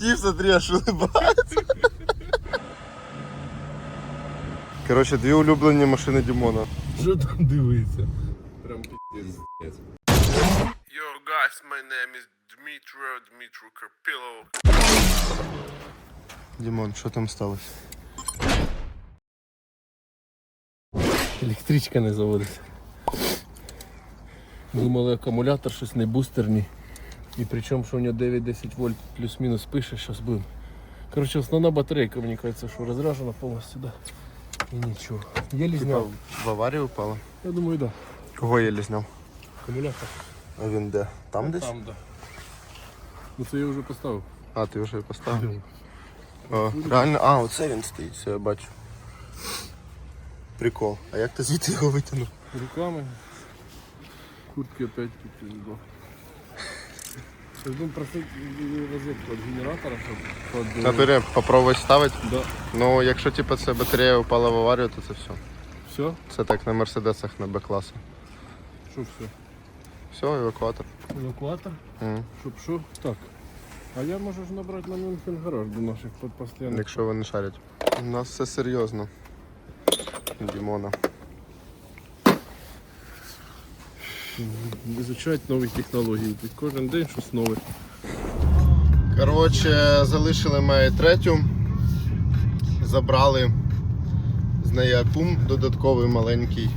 Тип, смотри, аж улыбається. Коротше, дві улюблені машини Дімона. Що там дивиться? Прям піздець. Yo guys, my name is Dmitro Dmitro Karpilov. Дімон, що там сталося? Електричка не заводиться. Думали, акумулятор щось не бустерний. І причому, що у нього 9-10 вольт плюс-мінус пише, зараз будемо. Коротше, основна батарейка, мені кажеться, що розряджена повністю, да. І нічого. Єлі зняв. В аварію упала? Я думаю, да. Кого єлі зняв? Акумулятор. А він де? Там десь? Там, да. Ну це я вже поставив. А, ти вже поставив. О, реально, а, оце він стоїть, все я бачу. Прикол. А як ти звідти його витягнув? Руками. Куртки опять пізно. Сейчас будем просить розетку від генератора, щоб под... Натурі попробувати ставити. Да. Ну, якщо типу, це батарея упала в аварію, то це все. Все? Це так на мерседесах на Б-класу. Що все? Все, евакуатор. Евакуатор? Мгм. Щоб що? Так. А я можу ж набрати на Мюнхен гараж до наших постійних. Якщо вони шарять. У нас все серйозно. Дімона. Визучати нові технології. Тут Кожен день щось нове. Коротше, залишили ми третю. Забрали з неї акум додатковий маленький.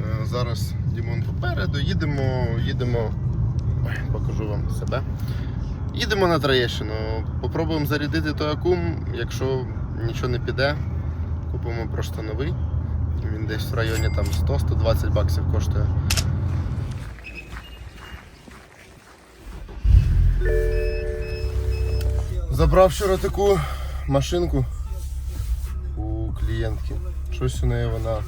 Е, Зараз Дімон попереду. Їдемо, їдемо. Покажу вам себе. Їдемо на Троєщину. Попробуємо зарядити той акум. Якщо нічого не піде, купимо просто новий. Він десь в районі там 100-120 баксів коштує. Забрав вчора таку машинку у клієнтки. Щось у неї вона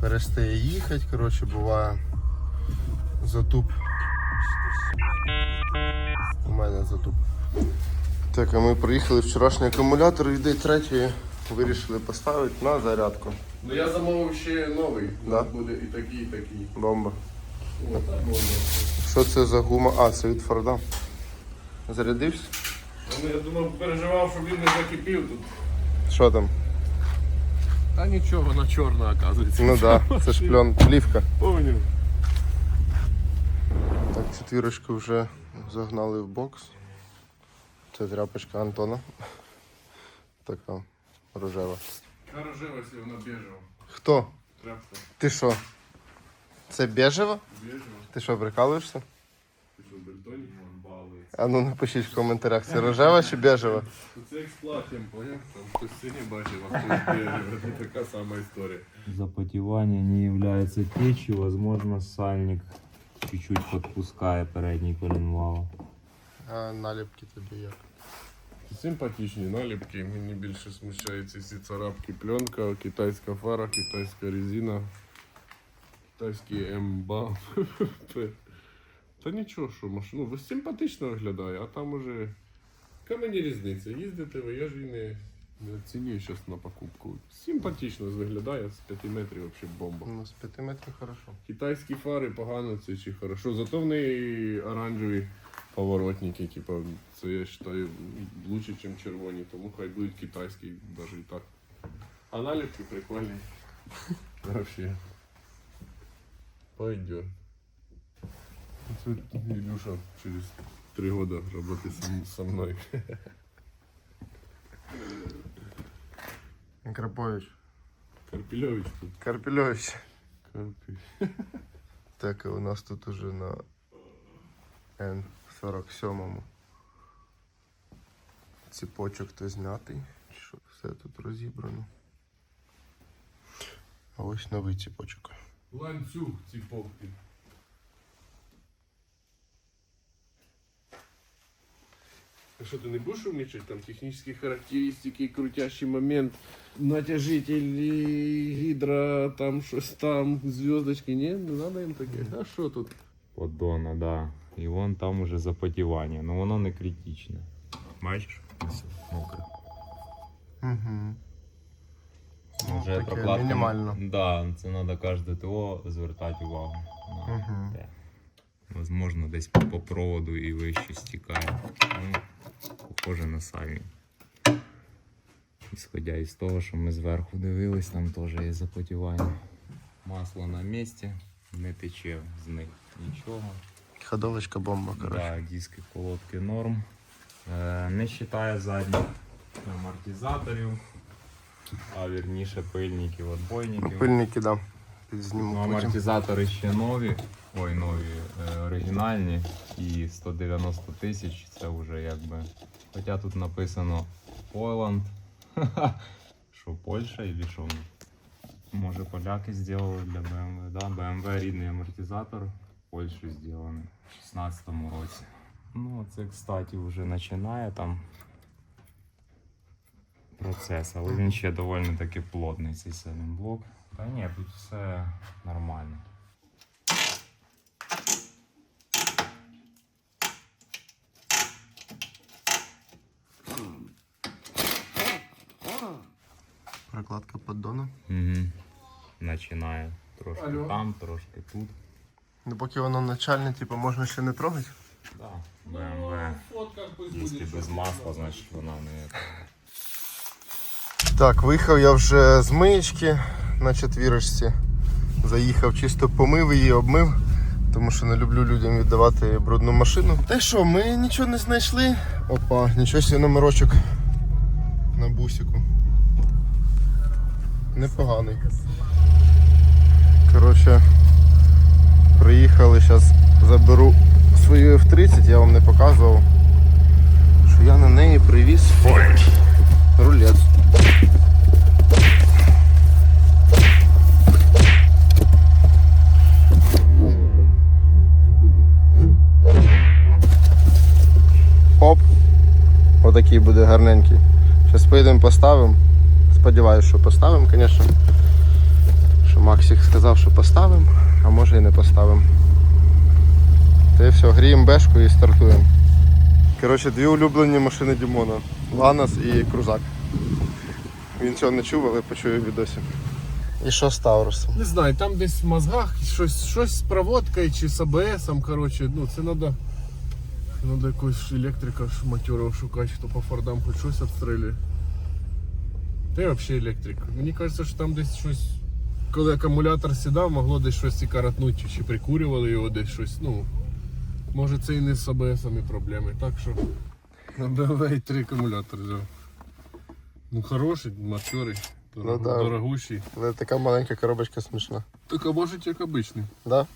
перестає їхати. Коротше, буває затуп. У мене затуп. Так, а ми приїхали вчорашній акумулятор і йде третьої. Вирішили поставити на зарядку. Ну я замовив ще новий. Да? Буде і такий, і такий. Бомба. О. Що це за гума? А, це від Форда. Зарядився? Ну, я думав, переживав, щоб він не закипів тут. Що там? Та нічого, вона чорна, оказується. Ну так, да, це ж плен, плівка. Поняв. Так, четвірочку вже загнали в бокс. Це тряпочка Антона. Така рожева. Рожева, якщо вона біжева. Хто? Тряпка Ти що? Це бежева? біжева. Ти що, прикалуєшся? Ти що, бельтоні? Балується. А ну напишіть в коментарях, це рожева чи бежева? Це експлатім, поняв? Там хтось сині бачив, а хтось біжевий. Це така сама історія. Запотевание не является течью, возможно, сальник чуть-чуть подпускает передний коленвал. А наліпки тобі як? Симпатичні наліпки, мені більше смущаються всі царапки. Пленка, китайська фара, китайська резина, китайський МБА. Та нічого, що машина ну, симпатично виглядає, а там уже. Яка мені різниця? Їздите ви, я ж її не, не оцінюю зараз на покупку. Симпатично виглядає, з 5 метрів взагалі бомба. Ну, з 5 метрів хорошо. Китайські фари погано це чи хорошо. Зато в неї оранжеві поворотники, типу, це я вважаю лучше, ніж червоні, тому хай будуть китайські, навіть і так. А наліпки прикольні. Вообще. Пойдет. Це Ілюша через три года роботи со- со мною. Крапович. Карпільович тут. Карпільович. Карпі. Так, і у нас тут уже на N47. Ціпочок то знятий. Що все тут розібрано. А ось новий ціпочок. Ланцюг ціповки. А що ти не будеш умнічати? Там технічні характеристики, крутящий момент, натяжитель, гідра, там щось там, зв'язочки, ні? Не треба їм таке. А що тут? Поддона, да. І вон там уже запотівання, но воно не критичне. Бачиш? Ось Мокре. Угу. Ну, Вже таке прокладка- мінімально. Да, це треба кожне ТО звертати увагу. на Мгм. те. Возможно, десь по проводу і вище стікає. Ну, похоже на сальник. Ісходя із того, що ми зверху дивились, там теж є запотівання. Масло на місці, не тече з них нічого. Ходовочка бомба, коротше. Да, диски колодки норм. Е, не вважає задніх амортизаторів, а вірніше пильників, отбойників. Пильники, да. Ну, Підзніму амортизатори ще нові. Ой, нові, е, оригінальні. І 190 тисяч це вже якби. Хоча тут написано Poland. Що Польща і що? Може поляки зробили для BMW. Да, BMW рідний амортизатор в Польщі зроблений в 16-му році. Ну, це, кстати, вже починає там процес, але він ще доволі таки плотний цей седем блок. Та ні, тут все нормально. Прокладка поддону. Угу. Починає трошки Алло. там, трошки тут. Ну поки воно начальне, типу, можна ще не трогати. Да. BMW. Якщо без масла, значить вона не. Так, виїхав я вже з миєчки на четвірочці. Заїхав, чисто помив її, обмив, тому що не люблю людям віддавати брудну машину. Та що, ми нічого не знайшли. Опа, нічого собі номерочок на бусику. Непоганий. Коротше, приїхали, зараз заберу свою F30, я вам не показував, що я на неї привіз рулет. Оп. Отакий буде гарненький. Зараз поїдемо поставимо. Сподіваюсь, що поставимо, звісно. Що Максик сказав, що поставимо, а може і не поставимо. Та і все, гріємо бешку і стартуємо. Коротше, дві улюблені машини Дімона. Ланос і Крузак. Він цього не чув, але почує в відосі. І що з Таурусом? Не знаю, там десь в мозгах щось, щось з проводкою чи з АБСом, коротше, ну це треба. Треба якогось електрика шматюрого шукати, хто по фордам хоч щось відстрілює. Та й взагалі електрик. Мені кажеться, що там десь щось. Коли акумулятор сідав, могло десь щось і каратнути, чи прикурювали його десь щось. Ну, може це і не з АБСами проблеми. Так що на BMW і три акумулятори взяв. Ну хороший, материй, Ну да. дорогущий. Але така маленька коробочка смішна. Так а може як обичний. Да?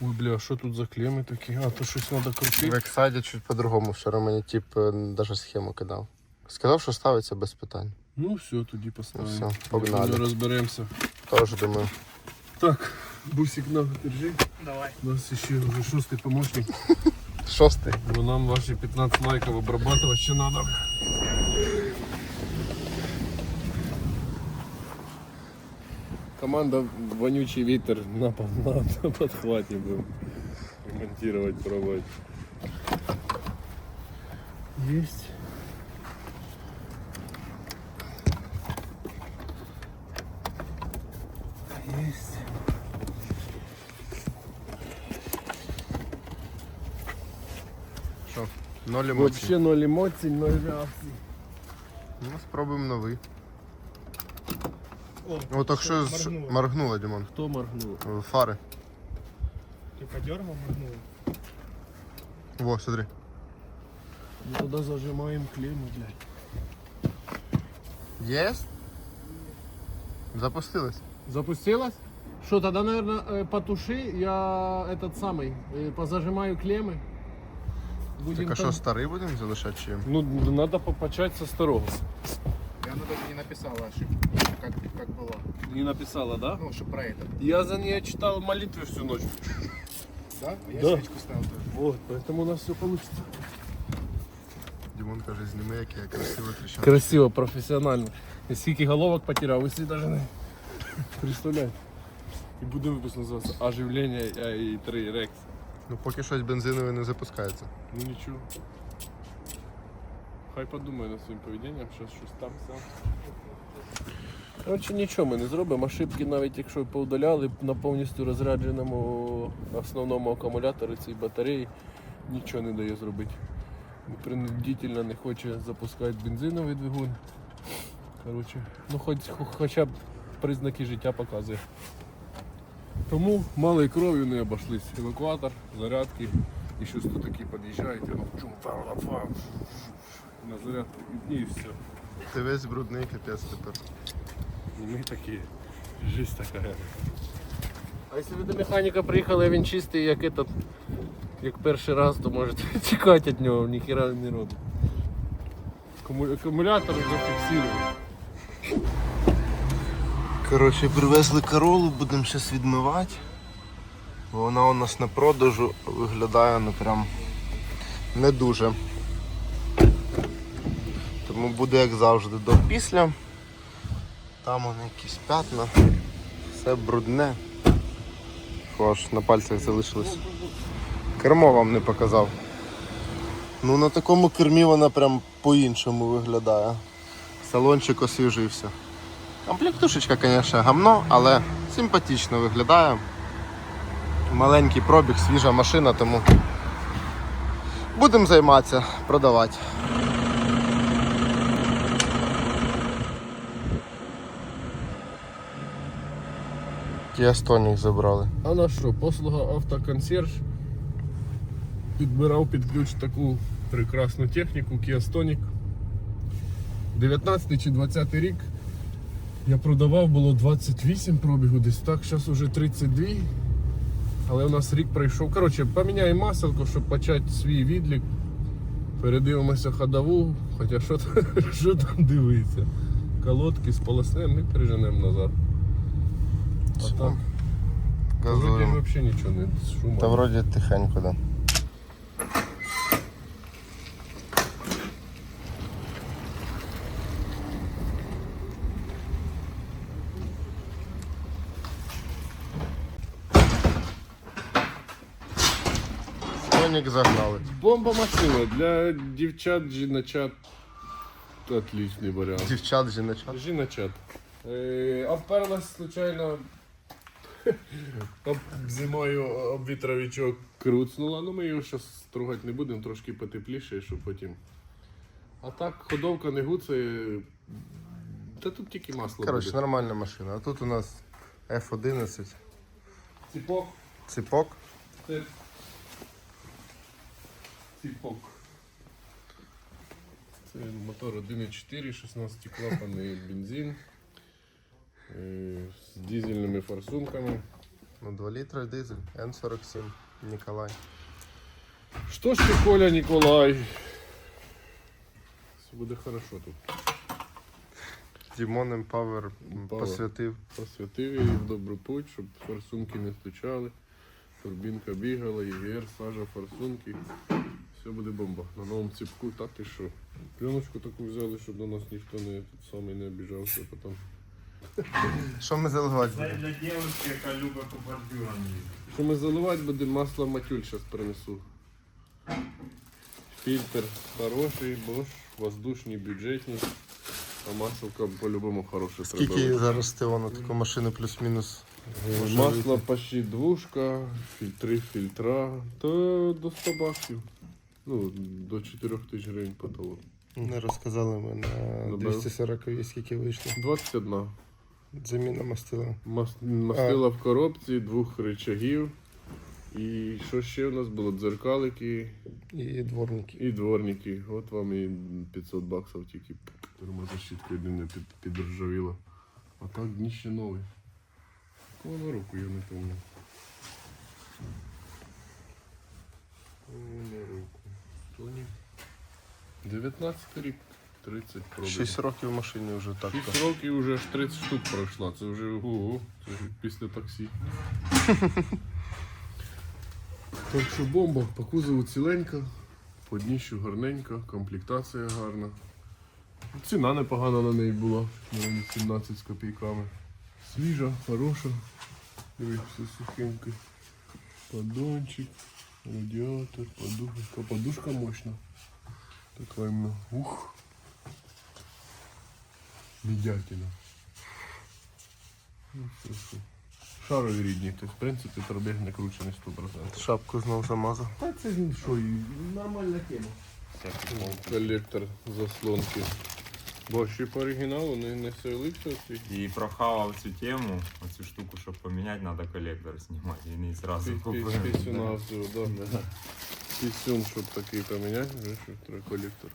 Ой, бля, що тут за клеми такі? А, то щось треба В крутити. Ексайді чуть по-другому. Вчора мені тип навіть схему кидав. Сказав, що ставиться без питань. Ну все, тоді поставимо. Ну, все, погнали. Ми розберемося. Тож думаю. Так, бусик на держи. Давай. У нас ще вже шостий помощник. Шостий. Бо нам ваші 15 лайків обрабатывать ще надо. Команда вонючий ветер на, на, на подхвате будем ремонтировать, пробовать. Есть. Есть. Ноль емоцій. Вообще ноль емоцій, ноль реакцій. Ну, спробуємо новий. О, О, так що ж моргнуло. моргнуло, Дімон. Хто моргнув? Е, Фари. Ты подергал, моргнуло. Во, смотри. Ну тогда зажимаем клемму, блядь. Єс? Запустилось. Запустилась? Что, тогда, наверное, потуши, я этот самый, э, позажимаю клеммы. Будем Так а там- що, старий будемо залишати чи? Ну, надо попачать со старого. И она даже не написала ошибку, как, как было. Не написала, да? Ну, что про это. Я за нее читал молитвы всю ночь. Да? А Я Да. свечку ставил тоже. Вот, поэтому у нас все получится. Дімон каже, зніми, як я красиво тріщав. Красиво, профессионально. И скільки головок потерял, вы себе даже не представляете. І буде випуск називатися Оживлення і 3 Рекс. Ну поки щось бензинове не запускається. Ну нічого. Хай подумає над своїм поведінням, щось щось там сам. Коротше, нічого ми не зробимо. Ошибки навіть якщо поудаляли на повністю розрядженому основному акумуляторі цієї батареї, нічого не дає зробити. Принудительно не хоче запускати бензиновий двигун. Коротше, ну хоч, хоча б признаки життя показує. Тому малою кров'ю не обошлись. Евакуатор, зарядки, і щось тут такі під'їжджають, фа, на зарядку і, і все. Ти весь брудний капець тепер. І ми такі. Жизнь така. А якщо ви до механіка приїхали, а він чистий, як этот, як перший раз, то можете тікати від нього, ніхіра не робить. Акумулятор зафіксований. Коротше, привезли королу, будемо зараз відмивати. Вона у нас на продажу виглядає ну прям не дуже. Тому буде як завжди до після. Там вони якісь п'ятна. Все брудне. Аж на пальцях залишилось. Кермо вам не показав. Ну на такому кермі вона прям по-іншому виглядає. Салончик освіжився. Комплектушечка, звісно, гамно, але симпатично виглядає. Маленький пробіг, свіжа машина, тому будемо займатися, продавати. Кіастонік забрали. А на що? Послуга автоконсьерж підбирав під ключ таку прекрасну техніку Kia Stonic. 19 чи 20 рік я продавав, було 28 пробігу, десь так, зараз уже 32. Але у нас рік пройшов. Коротше, поміняємо маселку, щоб почати свій відлік. Передивимося ходову, хоча що, там- що там дивиться. Колодки з полоснем ми переженемо назад. А так. Вроді взагалі нічого не шумає. Та вроді тихенько, да. Стонік загнали. Бомба машина для дівчат, жіночат. Отличний варіант. Дівчат, жіночат. Жіночат. Е, обперлась случайно. Об, зимою об вітровичок круцнула. Ну ми його зараз стругати не будемо, трошки потепліше, щоб потім. А так ходовка не гуцає. Та тут тільки масло Коротше, буде. нормальна машина. А тут у нас F11. Ціпок. Ціпок. Це Ціпок. Це мотор 1.4, 16 клапаний бензин. е, З дизельними форсунками. Ну, 2 літра дизель, Н47, Ніколай. Що ж ти, Коля Ніколай? Все буде хорошо тут. Дімон Empower Empower. посвятив. Посвятив її в добру путь, щоб форсунки не стучали. Турбінка бігала, ЄГР, сажа, форсунки. Все буде бомба. На новому ціпку, так і що. Пленочку таку взяли, щоб на нас ніхто не тут самий не обіжався потім. Що ми заливати Це будемо? для дівчинки, яка любить по бордюрам їздити. Що ми заливати будемо, масло матюль зараз принесу. Фільтр хороший, Bosch, воздушний, бюджетний. А масло по-любому хороше Скільки зараз ти на таку машину плюс-мінус? може Масло вийти? почти двушка, фільтри, фільтра. То до 100 баксів. Ну, до 4 тисяч гривень по того. Не розказали ми на Добавив. 240 скільки вийшло. 21. Заміна мастила. Мас- Мастила в коробці, двох рычагів. І що ще у нас було? Дзеркалики І дворники. і дворники. От вам і 500 баксів тільки термозащиткою не під, підржавіло. А так дніще нове. Кого на руку, я не пам'ятаю. Кого руку. Тоні. 19 рік, 30 пробіг. 6 років в машині вже так. 6 років вже аж 30 штук пройшла. Це вже ого, це вже після таксі. так що бомба, по кузову ціленька, по дніщу гарненька, комплектація гарна. Ціна непогана на неї була, на 17 з копійками. Свіжа, хороша. Дивись, все сухеньке. Радіатор, подушка. Подушка мощна. Така іменно. Ух. Медятина. Шарові рідні, тобто, в принципі, пробіг не кручений 100%. Шапку знов замазав. Та це він що, нормальна тема. Колектор заслонки. Бо ще по оригіналу не, не селився ці. І прохавав цю тему, оцю штуку, щоб поміняти, треба колектор знімати. Він її зразу купив. Пісюна всього, да. Пісюн, щоб такий поміняти, вже що треба колектор.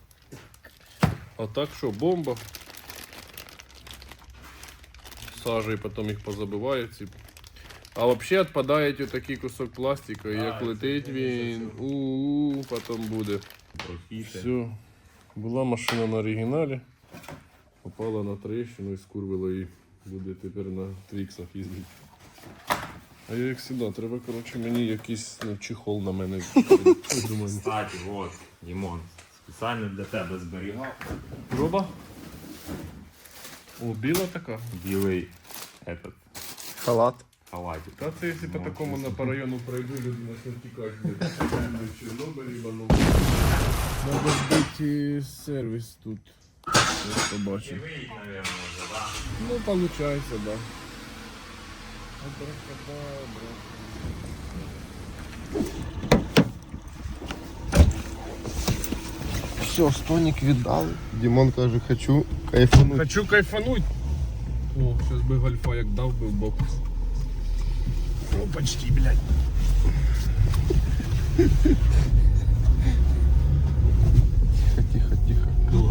А так що, бомба. Сажею потім їх позабиває ці. А взагалі відпадає такий кусок пластика, і як летить він, у потім буде. Профіти. Все. Була машина на оригіналі. Попала на трещину і скурвила її. Буде тепер на тріксах їздити. А я як завжди, треба, коротше, мені якийсь ну, чехол на мене. Кстати, от, Дімон, спеціально для тебе зберігав. Проба? О, біла така. Білий этот, Халат. Та халатик. це Ну, якщо по такому на по району пройду, люди на тікають. Чорнобиль, Іванов. Треба збити сервіс тут. Я побачив. Да? Ну, получается, да. Все, стоник віддали. Дімон каже, хочу кайфанути. Хочу кайфануть. О, сейчас би гольфа як дав би в бок. О, почти, блядь.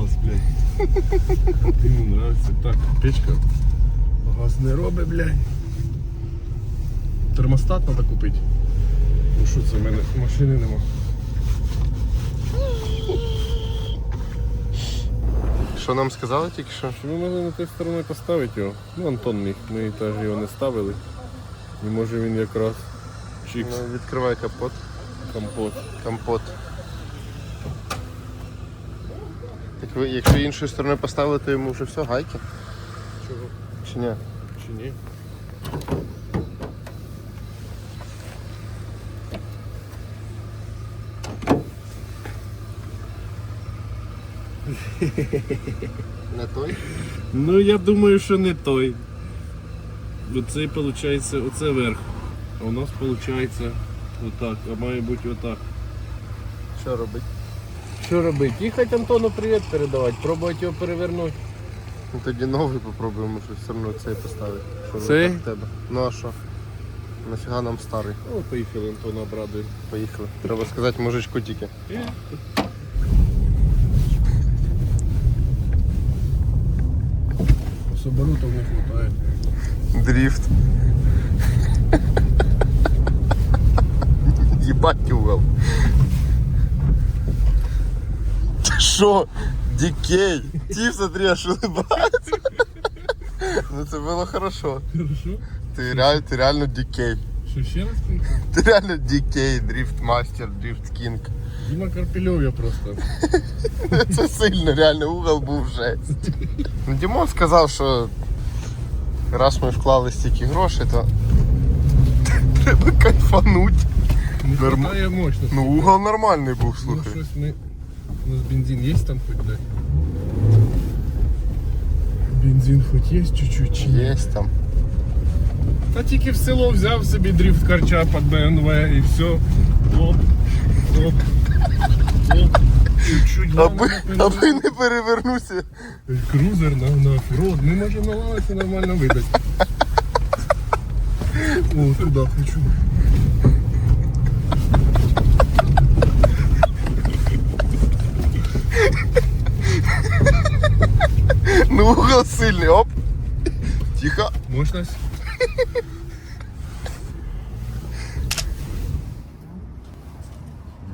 Клас, блядь. Мені нравится. Так, печка. Газ не робить, блядь. Термостат треба купити. Ну що це в мене машини нема. Що нам сказали тільки що? Чи ми могли на той сторони поставити його? Ну, Антон міг, ми теж його не ставили. І може він якраз чікс, Ну, відкривай капот. компот. Компот. Так ви, якщо іншою стороною поставили, то йому вже все, гайки? Чого? Чи ні? Чи ні? Не той? Ну я думаю, що не той. Оцей виходить, оце верх. А у нас виходить отак, а має бути отак. Що робить? Що робити? Їхати Антону привіт передавати, пробувати його перевернути. Ну тоді новий попробуємо, що все одно цей поставити. Що Цей? в тебе. Ну а що? Нафіга нам старий? О, поїхали Антона обрадуємо. Поїхали. Треба сказати мужичку тільки. З оборотів не вистачає. Дрифт. Ебать угол. Ты шо? Дикей. Тип, смотри, аж улыбается. Ну это было хорошо. Хорошо? Ты реально, ты реально дикей. Що ще раз поїхали? Ты реально дикей, дрифт мастер, дрифт кінг. Діма Карпельов я просто. Це сильно, реально угол був жесть. Ну, Дімон сказав, що раз ми вклали стільки грошей, то треба кайфануть. Не Норм- хватає мощності. Ну угол нормальний був, Ну слухай. щось не... У нас бензин є там хоч де? Бензин хоч є чуть-чуть? Є там. Та тільки в село взяв собі дрифт карча під BMW і все. Оп, оп, оп. Чуть-чуть Аби, аби не перевернувся. Крузер на, на оффроад. Ми можемо наладити нормально видати. О, туди хочу. Ну угол сильний, оп. Тихо. Мощность.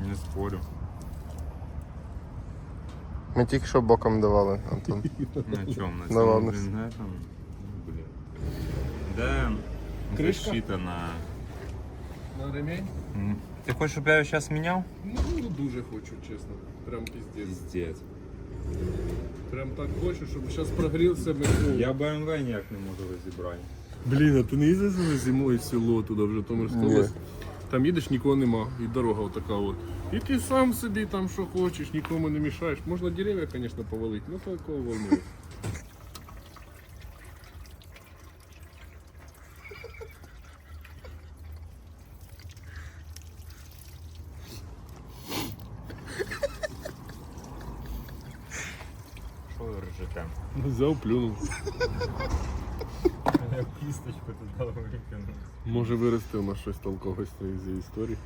Не спорю. Ми тільки що боком давали, Антон. На чому? На Ну, цьому, ладно. блін, на этом? Ну, блін. Де Кришка? защита на... На ремень? М. Ти хочеш, щоб я його зараз міняв? Ну, ну, дуже хочу, чесно. Прям пиздец. Прям так хочу, щоб зараз прогрівся ми. Я BMW ніяк не можу розібрати. Блін, а ти не їздиш зимою в село туди в Житомирську область? Там їдеш, нікого нема, і дорога отака от. І ти сам собі там що хочеш, нікому не мішаєш. Можна дерев'я, звісно, повалити, але то якого волнує. Взяв, плюнув. Я кісточку туди викинув. Може вирости у нас щось толкове з цієї зі історії.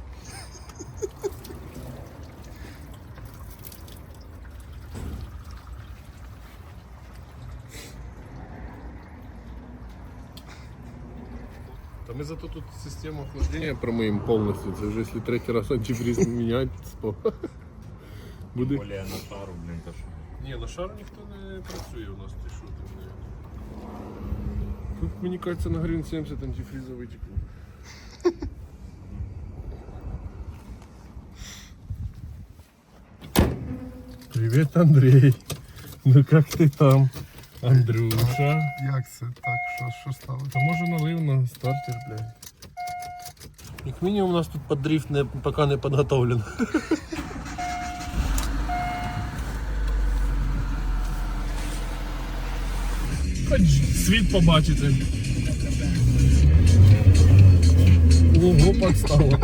Та ми зато тут систему охлаждения промиємо повністю. Це вже якщо третій раз антифриз міняти, спо. Буде. Более на шару, блін, то що. Ні, на шар ніхто не працює у нас, ти що ти не. Тут мені кажеться на гривень 70 антифризовий тепло. Привет, Андрей. Ну как ты там? Андрюша. Як це так? Що, що стало? Та може налив на стартер, блядь. Як мінімум у нас тут под дрифт не, поки не підготовлен. Хоч світ побачите. Ого, подстава.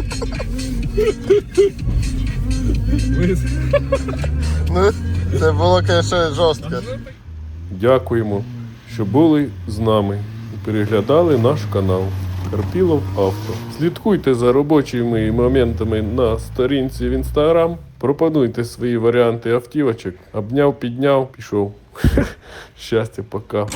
Ну, це було, звісно, жорстко. Дякуємо, що були з нами і переглядали наш канал Карпілов Авто. Слідкуйте за робочими моментами на сторінці в інстаграм. Пропонуйте свої варіанти автівочок. Обняв, підняв, пішов. Щастя, пока.